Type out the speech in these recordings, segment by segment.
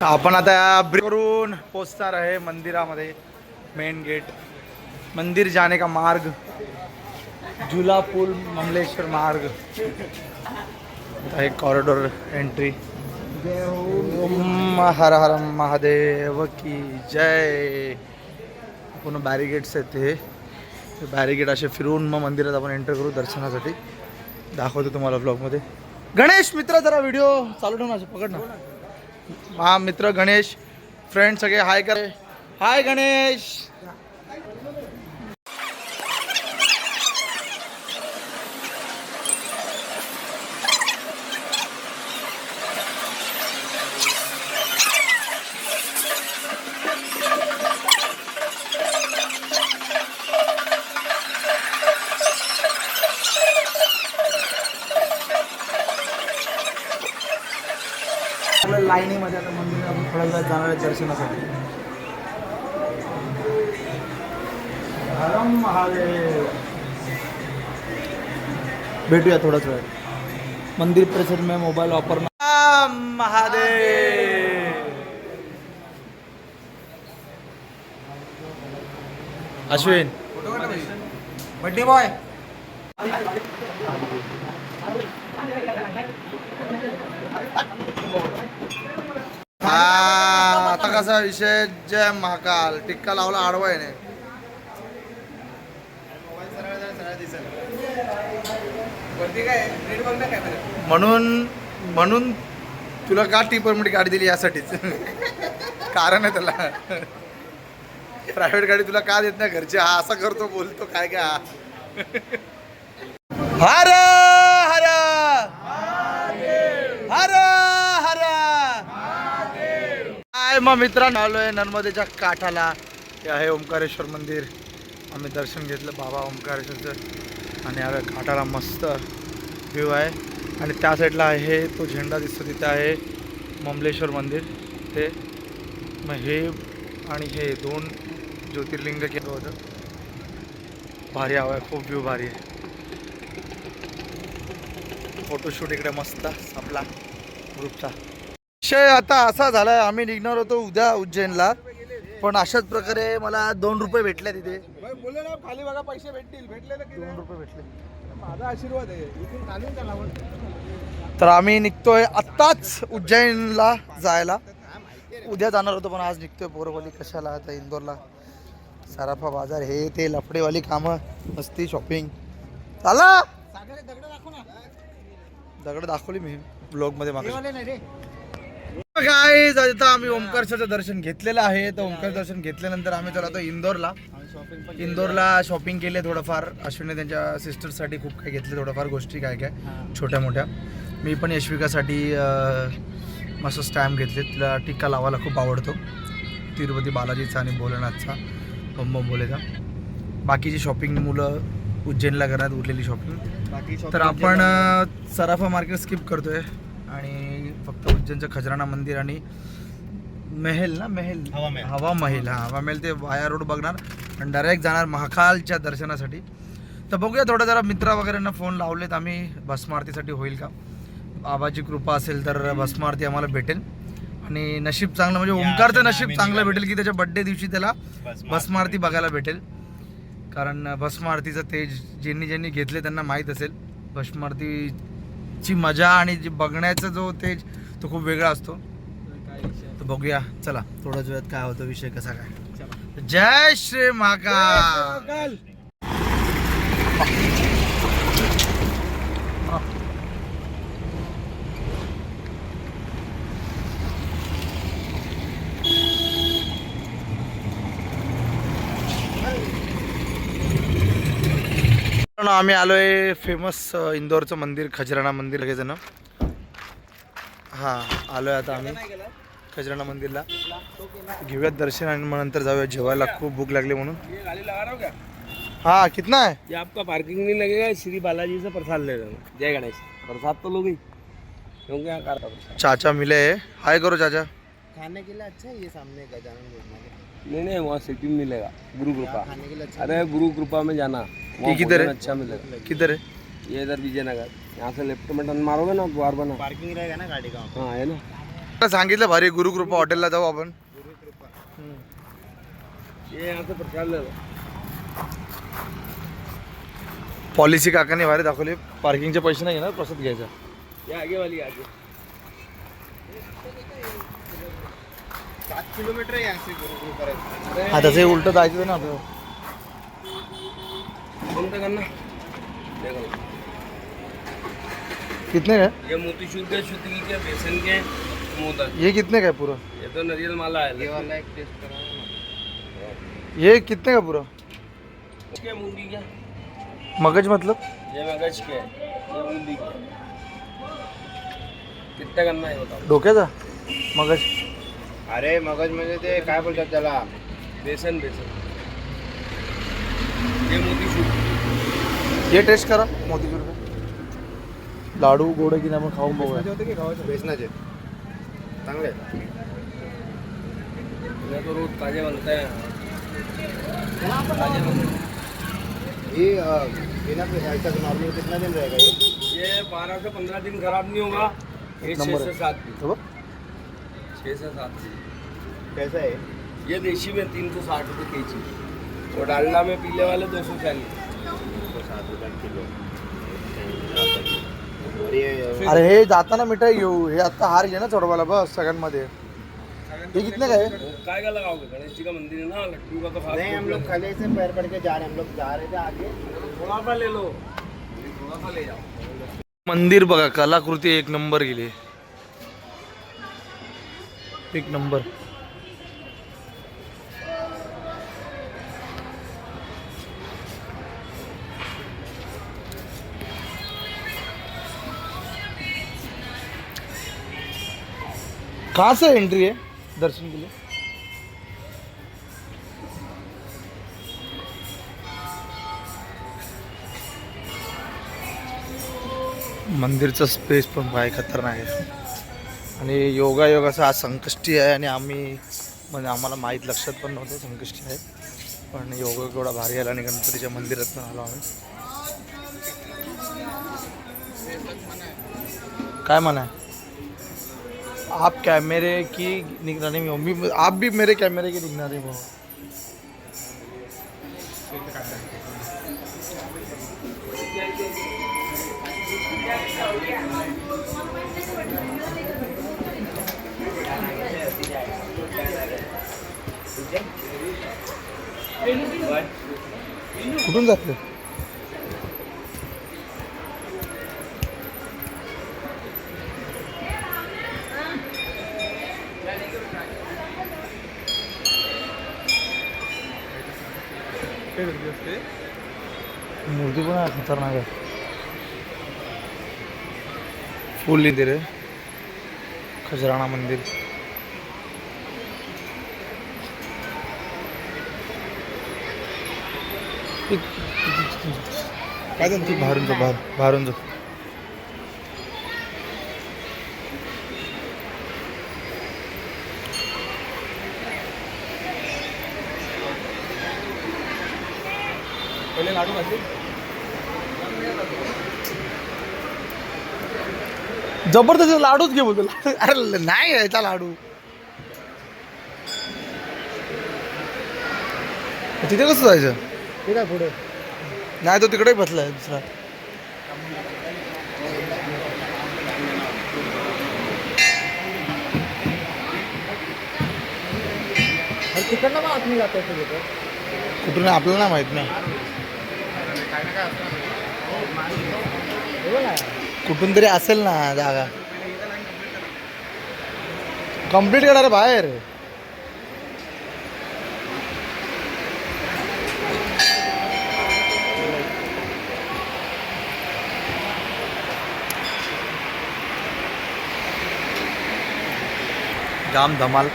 आपण आता या पोचणार आहे मंदिरामध्ये. मेन गेट मंदिर जाने का मार्ग? झुला पूल ममलेश्वर मार्ग. आता एक कॉरिडोर एंट्री ओम हर हर महादेव की जय. पूर्ण बॅरिगेट्स आहेत ते बॅरिगेट असे फिरून मग मंदिरात आपण एंटर करू दर्शनासाठी. दाखवतो तुम्हाला ब्लॉगमध्ये गणेश मित्र जरा व्हिडिओ चालू ठेवून असे असं पकड ना हा मित्र गणेश फ्रेंड सगळे हाय करे हाय गणेश! जाणार आहे दर्शनासाठी हरम महादेव। भेटूया मंदिर परिसर में मोबाईल वापरणार महादेव। अश्विन। Birthday boy. हा आता कसा विषय जय महाकाल? टिक्का लावला आडवा आहे नाही वरती काय? रेड बघ ना म्हणून म्हणून तुला का टी परमिट गाडी दिली यासाठीच? कारण आहे त्याला. प्रायव्हेट गाडी तुला का देत नाही घरचे? हा असा करतो बोलतो काय काय हा हर हर हर हर काय मग मित्रांनो आलोय नर्मदेच्या काठाला. हे आहे ओंकारेश्वर मंदिर. आम्ही दर्शन घेतलं बाबा ओंकारेश्वरचं. आणि या काठाला मस्त व्ह्यू आहे. आणि त्या साईडला आहे तो झेंडा दिसतो तिथे आहे. ममलेश्वर मंदिर. ते मग हे आणि हे दोन ज्योतिर्लिंग केलं होतं. भारी हवं आहे खूप व्ह्यू भारी आहे. फोटोशूट इकडे मस्त आपला ग्रुपचा विषय आता असा झाला आहे आम्ही निघणार होतो उद्या उज्जैनला. पण अशाच प्रकारे मला दोन रुपये भेटले तिथे. बोलले ना खाली बघा पैसे भेटतील. भेटले तर दोन रुपये भेटले. माझा आशीर्वाद आहे. इथून तर आम्ही निघतोय आत्ताच उज्जैनला जायला. उद्या जाणार होतो पण आज निघतोय बोरवली कशाला आता इंदोरला? सराफा बाजार हे ते लफडेवाली कामं मस्ती शॉपिंग चाला! दगड दाखवली मी ब्लॉगमध्ये मागे. काय आता आम्ही ओंकारचं दर्शन घेतलेलं आहे. तर ओंकार दर्शन घेतल्यानंतर आम्ही तर आता इंदोरला. इंदोरला शॉपिंग केले थोडंफार. अश्विनी त्यांच्या सिस्टरसाठी खूप काही घेतले थोडंफार गोष्टी काय काय. छोट्या मोठ्या. मी पण यशविकासाठी मस्त स्टॅम्प घेतले तिला टिक्का लावायला खूप आवडतो. तिरुपती बालाजीचा आणि भोलेनाथचा. बम बम भोलेचा बाकीची शॉपिंग मुलं उज्जैनला करण्यात उरलेली शॉपिंग तर आपण सराफा मार्केट स्किप करतोय. आणि फक्त उज्जैनचं खजराना मंदिर आणि महल ना महल? हवा महल. हवा महल हा हवा महल ते वाया रोड बघणार आणि डायरेक्ट जाणार महाकालच्या दर्शनासाठी. तर बघूया थोडं जरा मित्र वगैरेंना फोन लावलेत आम्ही भस्मारतीसाठी होईल का? बाबाची कृपा असेल तर भस्मारती आम्हाला भेटेल. आणि नशीब चांगलं म्हणजे ओंकारचं नशीब चांगलं भेटेल की त्याच्या बड्डे दिवशी त्याला भस्मारती. बघायला भेटेल. कारण भस्म आरतीचं तेज ज्यांनी ज्यांनी घेतले त्यांना माहीत असेल. भस्म आरतीची मजा आणि जी बघण्याचा जो तेज तो खूप वेगळा असतो. तर बघूया. चला थोड्याच वेळात काय होतं विषय कसा काय. जय श्री महाकाल. मित्रांनो, आम्ही आलोय फेमस इंदोरचं मंदिर खजराना मंदिर. लगेच ना हा आलोय आता आम्ही खजराना मंदिरला. घेऊयात दर्शन आणि मग नंतर जाऊया जेवायला. खूप भूक लागली म्हणून. ये गाड़ी लगा रहा हो क्या हा कितना है ये आपका पार्किंग नहीं लगेगा श्री बालाजी से प्रसाद ले रहे हो जय गणेश। प्रसाद तो लोगी। क्योंकि यहाँ कार का प्रसाद। चाचा मिले हाय करो चाचा। खाने के लिए अच्छा है ये सामने गजानन नहीं नहीं वहाँ सिटी में मिलेगा। गुरु कृपा। खाने के लिए अच्छा अरे गुरु कृपा में जाना। वहाँ किधर है? अच्छा मिलेगा किधर है? ये इधर विजयनगर। यहाँ से लेफ्ट में टर्न मारोगे ना द्वार बना पार्किंग रहेगा ना गाड़ी का हाँ है ना? सांगितलं भारी गुरुकृपा हॉटेलला जाऊ आपण ये यहाँ से प्रसाद ले लो। पॉलिसी काकाने भारी दाखवली पार्किंगचे पैसे नाही घेणार प्रसाद घ्यायचा। ये आगे वाली आगे। सात किलोमीटर आहे हा उलट जायचं ना आपल्याला. करना। देखो कितने काय ये मोतीचूर के शुद्धि के बेसन के मोदक। ये कितने काय पुरं? ये तो नारियल माला है। हे वाला एक टेस्ट करा ये कितने का पुरं? के मूँगी के। मगज मतलब? ये मगज के ये बूंदी के। कितना करना है बताओ। डोक्याचा मगज? अरे मगज म्हणजे ते काय बोलतात त्याला? बेसन बेसन। ये मोतीचूर ये टेस्ट करा मोतीचूर का। लाडू गोड की आपण खाऊन बघूया की गव्हाचे बेसनाचे चांगले ये तो रोज ताजे बनते हैं। ताजे बनते हैं ये बिना ऐसा नॉर्मल कितना दिन रहेगा ये? ये बारह से पंद्रह दिन खराब नहीं होगा। ये छः नंबर से। सात दिन. छः से सात दिन। कैसा है ये? देशी में तीन सौ साठ रुपये के जी और डालडा में पीले वाले दो सौ चालीस। अरे हे जाताना मिठाई घेऊ. हे आता हार घे ना चढवायला बस सगळ्यांमध्ये. हे कितने काय काय का लगाओगे गणेश जी का मंदिर है ना? लड्डू का तो खास नहीं हम लोग खले से पैर पड़ के जा रहे हैं। हम लोग जा रहे थे आगे। थोड़ा सा ले लो। थोड़ा सा ले जाओ मंदिर बघा कलाकृती एक नंबर गेली. एक नंबर. कहाँ से एंट्री है दर्शन के लिए। मंदिरचं स्पेस पण काय खतरनाक आहे. आणि योगा योगाचा आज संकष्टी आहे आणि आम्ही म्हणजे आम्हाला माहीत लक्षात पण नव्हतं संकष्टी आहे. पण योगा एवढा भारी आला आणि गणपतीच्या मंदिरात पण आलो आम्ही. काय म्हणा आप कैमरे की निगरानी में हो। आप भी मेरे कैमरे की निगरानी में हो। कुठून जाते मूर्ती पण आहे खतरनाक आहे. फुल मंदिर आहे खजराणा मंदिर. काय त्यांची बाहेरून जा बाहेर पहिले लाडू खाते जबरदस्त लाडूच घे बोलतो अरे नाही यायचा लाडू. तिथे कसं जायचं? ठीक आहे पुढे. नाही तो तिकडे बसलाय दुसरा. तिकडनं मग आतमध्ये जातात ते लोक कुठून आपल्याला नाही माहीत नाही कुठून तरी असेल ना जागा. कंप्लीट करा रे बाहेर. जाम धमाल.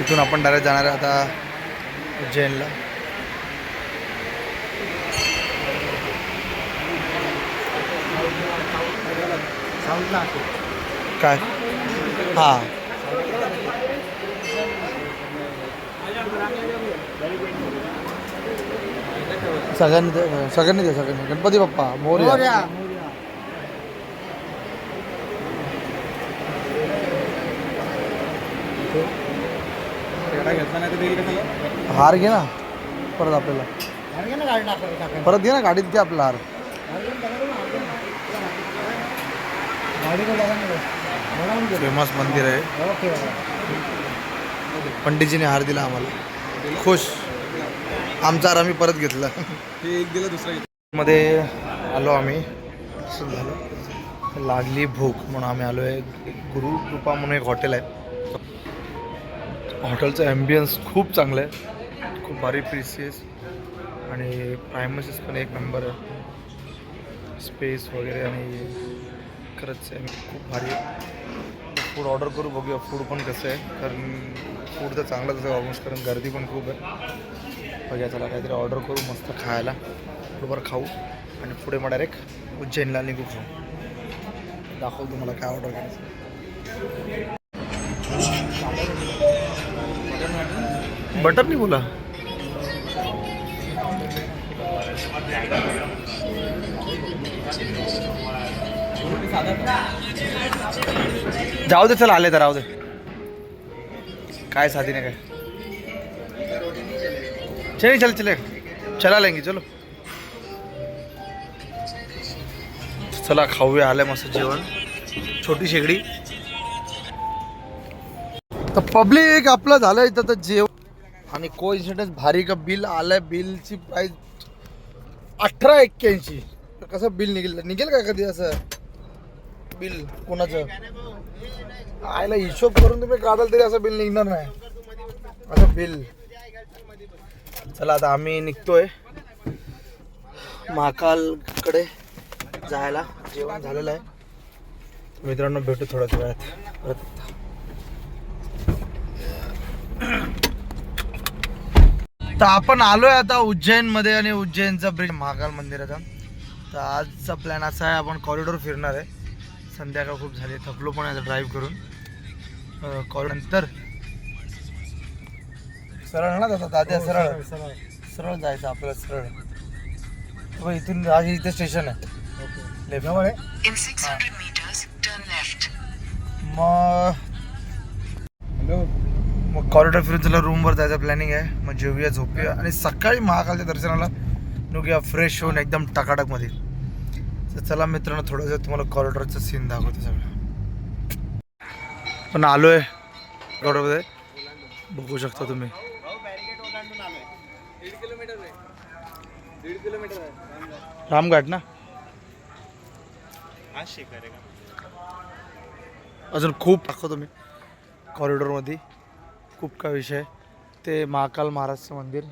इथून आपण डायरेक्ट जाणार आहे आता उज्जैनला. काय? हां. सगळ्यांनी दे- सगळ्यांनी दे सगळ्यांनी. गणपती बाप्पा मोर्या. हार घे ना परत आपल्याला. परत घे ना गाडीत घे आपला हार. फेमस मंदिर आहे. पंडितजीने हार दिला आम्हाला. खुश. आमचा हार आम्ही परत घेतला. एक दिलं दुसरं मध्ये आलो आम्ही. झालं. लागली भूक म्हणून आम्ही आलो आहे गुरु कृपा म्हणून एक हॉटेल आहे. हॉटेलचं ॲम्बियन्स खूप चांगलं आहे खूप भारी प्रिसियस. आणि प्रायमसीस पण एक नंबर आहे. स्पेस वगैरे आणि खरंच आहे. खूप भारी फूड ऑर्डर करू बघूया फूड पण कसं आहे. कारण फूड तर चांगलंच आहे ऑलमोस्ट कारण गर्दी पण खूप आहे. बघा चला काहीतरी ऑर्डर करू मस्त खायला. बरोबर खाऊ. आणि पुढे मग डायरेक्ट उज्जैनला निघू खाऊ दाखव तुम्हाला काय ऑर्डर करायचं बटर नाही बोला. जाऊ दे चला आले तर राहू दे. काय साधी नाही काय. चले चल चले चला लेंगे चलो. चला खाऊया आलं मस्त जेवण. छोटी शेगडी. तर पब्लिक आपलं झालं इथं तर जेव आणि को इन्सिडेंस भारी का बिल आलंय बिलची प्राईस अठरा एक्क्याऐंशी. तर कसं बिल निघेल निघेल का कधी असं? बिल कोणाचं? आयला हिशोब करून तुम्ही काढाल तरी असं बिल निघणार नाही. असं बिल. चला आता आम्ही निघतोय. महाकालकडे जायला जेवण झालेलं आहे. मित्रांनो भेटू थोड्याच वेळात. परत तर आपण आलोय आता उज्जैनमध्ये आणि उज्जैनचा ब्रिज महाकाल मंदिराचा तर आजचा प्लॅन असा आहे आपण कॉरिडॉर फिरणार आहे. संध्याकाळ खूप झाली थकलो पण आहे ड्राईव्ह करून. कॉरिडॉर नंतर. सरळ ना दादा दाद्या सरळ. सरळ जायचं आपल्याला सरळ. इथून आज इथे स्टेशन आहे. Left In 600 meters, turn left. मग मग कॉरिडॉर फिरून चला रूमवर जायचं प्लॅनिंग आहे. मग जेवूया झोपूया. आणि सकाळी महाकालच्या दर्शनाला निघूया फ्रेश होऊन एकदम टकाटकमध्ये. तर चला मित्रांनो थोडंसं तुम्हाला कॉरिडॉरचं सीन दाखवतो सगळं. पण आलो आहे कॉरिडॉरमध्ये बघू शकता तुम्ही. रामघाट ना? अजून खूप दाखवतो मी कॉरिडॉरमध्ये खूप काय विषय. आहे. ते महाकाल महाराजचं मंदिर.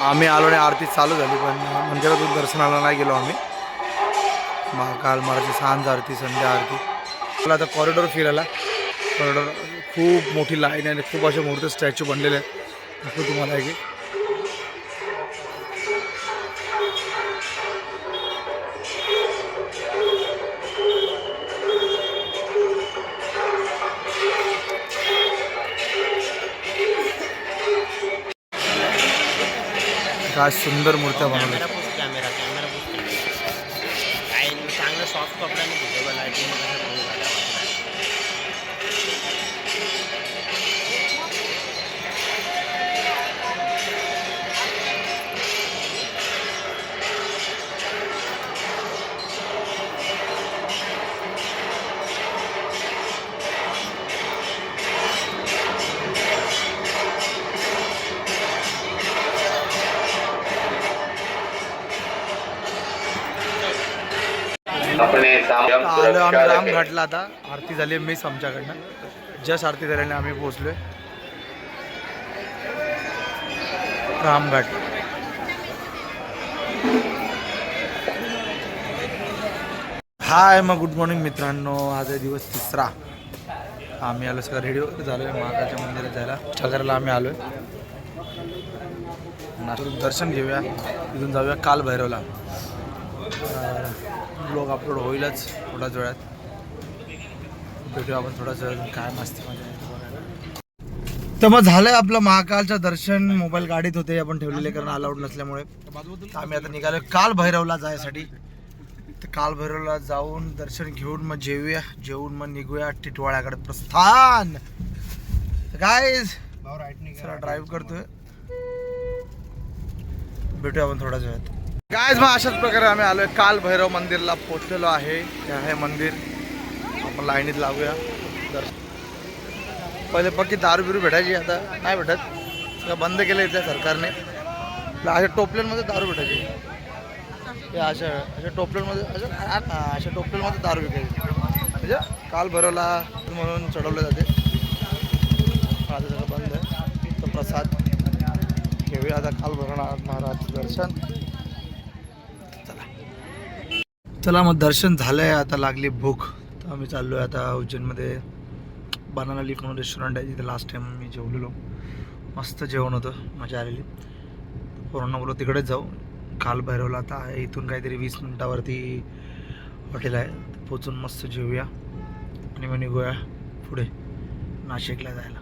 आम्ही आलो आणि आरती चालू झाली पण मंदिरातून दर्शनाला नाही गेलो आम्ही. महाकाल महाराजची सांज आरती संध्या आरती. मला आता कॉरिडॉर फिरायला कॉरिडॉर खूप मोठी लाईन आहे आणि खूप असे मोठे स्टॅच्यू बनलेले आहेत. दाखवू तुम्हाला आहे काय सुंदर मूर्त्या बनवल्या. कॅमेरा कॅमेरा चांगलं सॉफ्ट कपड्याने आलो आम्ही राम घाटला आता. आरती झाली मिस आमच्याकडनं. जस्ट आरती झाल्याने आम्ही पोहोचलोय. रामघाट हाय मग गुड मॉर्निंग मित्रांनो. आज आहे दिवस तिसरा. आम्ही आलो सगळं रेडिओ झालो आहे महाकालच्या मंदिरात जायला. ठगरला आम्ही आलो आहे दर्शन घेऊया. तिथून जाऊया काल भैरवला. ब्लॉग अपलोड होईलच थोड्याच वेळात. भेटूया आपण थोडासा काय मस्ती मजा तर मग झालंय आपलं महाकालचं दर्शन. मोबाईल गाडीत होते आपण ठेवलेले कारण अलाउड नसल्यामुळे. आम्ही आता निघालो काल भैरवला जायसाठी. तर काल भैरवला जाऊन दर्शन घेऊन मग जेवूया जेवून मग निघूया टिटवाळ्याकडे. प्रस्थान! काय ड्राईव्ह करतोय. भेटूया आपण थोड्याच वेळात. गायज मग अशाच प्रकारे आम्ही आलोय. काल भैरव मंदिरला पोचलेलो आहे. हे आहे मंदिर. आपण लाईनीत लागूया. दर्शन. पहिले पक्की दारू बिरू भेटायची आता. नाही भेटत. सगळं बंद केलं इथल्या सरकारने. अशा टोपल्यांमध्ये दारू भेटायची. हे अशा अशा टोपल्यांमध्ये अशा अशा टोपल्यांमध्ये दारू विकायची म्हणजे काल भैरवला म्हणून चढवलं जाते. आता सगळं बंद आहे. प्रसाद. घेऊया आता काल भरणार महाराज दर्शन. चला मग दर्शन झालं आहे आता लागली भूक. तर आम्ही चाललो आहे आता उज्जैनमध्ये. बनाना लीफ म्हणून रेस्टॉरंट आहे तिथे लास्ट टाइम मी जेवलेलो. मस्त जेवण होतं मजा आलेली. कोरोना बोललो तिकडेच जाऊ. काल भैरवला आता आहे इथून काहीतरी वीस मिनटावरती हॉटेल आहे. पोचून मस्त जेवूया आणि मग निघूया पुढे नाशिकला जायला.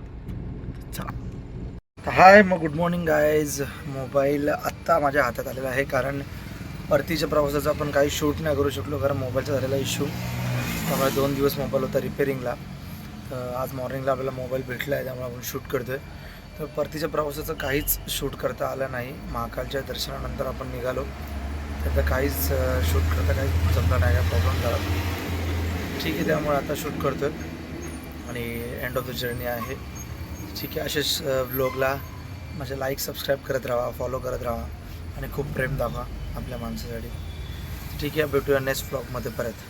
चला. हाय मग गुड मॉर्निंग गायज मोबाईल आत्ता माझ्या हातात आलेला आहे कारण परतीच्या प्रवासाचा आपण काही शूट नाही करू शकलो कारण मोबाईलचा झालेला इश्यू त्यामुळे दोन दिवस मोबाईल होता रिपेरिंगला तर आज मॉर्निंगला आपल्याला मोबाईल भेटला आहे त्यामुळे आपण शूट करतो आहे तर परतीच्या प्रवासाचं काहीच शूट करता आलं नाही. महाकालच्या दर्शनानंतर आपण निघालो. त्याचं काहीच शूट करता काही जमलं नाही काय प्रॉब्लेम झाला. ठीक आहे त्यामुळे आता शूट करतो आहे आणि एंड ऑफ द जर्नी आहे. ठीक आहे असेच व्लॉगला माझे लाईक सबस्क्राईब करत राहा फॉलो करत राहा. आणि खूप प्रेम दाखवा. आपल्या माणसासाठी. ठीक आहे भेटूया नेक्स्ट ब्लॉगमध्ये परत.